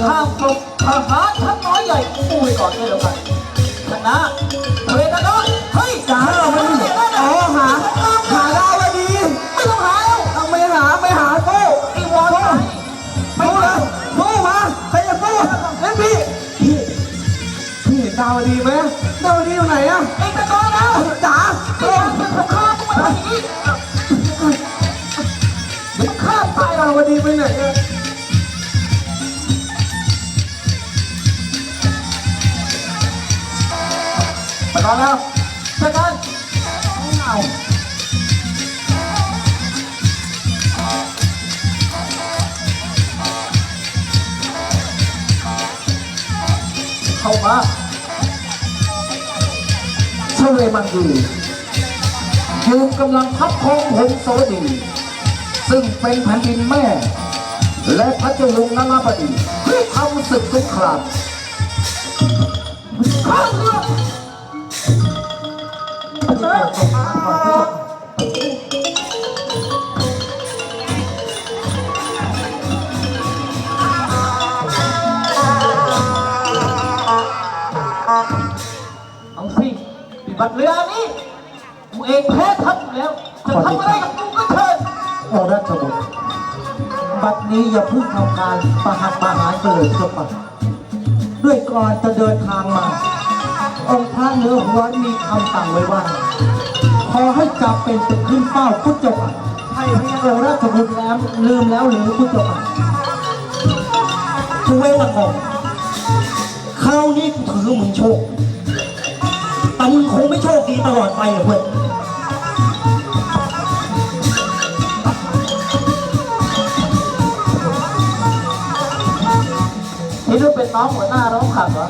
ข้ามกลุ่มทหารทั้งน้อยใหญ่กูไว้ก่อนด้วยแล้วกันชนะเวทนะเฮ้ยจ้ามันอ๋อหาหาดาวดีไม่ต้องหาแล้วเอาไม่หาไม่หาโก้ไอ้วอนไงสู้เลยสู้มาใครจะสู้เล่นพี่พี่พี่เห็นดาวดีไหมดาวดีอยู่ไหนอะไอ้ตะกอนนะจ๋าไอ้อนเป็นของข้าต้องมาทีเดี๋ยวข้าตายดาวดีไปไหนอะ ตะกอนแล้วตะกอนเอาเข้ามาเชเวมันดียืมกำลังทัพของหงโสดี ซึ่งเป็นแผ่นดินแม่ และพระเจ้าลุงนาราบดีเพื่อทำศึกสงครามข้าเรือ เออเอาสิปีบัตรเรือนี้กูเองแพ้ทัพอยู่แล้ว จะทำอะไรกับกูก็เชิญโอราชบุตรบัดนี้อย่าพิ่งทำการประหัตประหารกันเลยสักปัดด้วยก่อนจะเดินทางมา องค์พระเนื้อหัวมีคำสั่งไว้ว่า ขอให้จับเป็นตึกขึ้นเป้าพุทธเจ้าค่ะให้พระโอราชบุตรแล้วลืมแล้วหรือพุทธเจ้าค่ะกูเวละก่อนคราวนี้ถือมึงโชคแต่มึงคงไม่โชคดีตลอดไปหรอกเว้ยนี่ลูกเป็นน้องหัวหน้าน้องขับเหรอ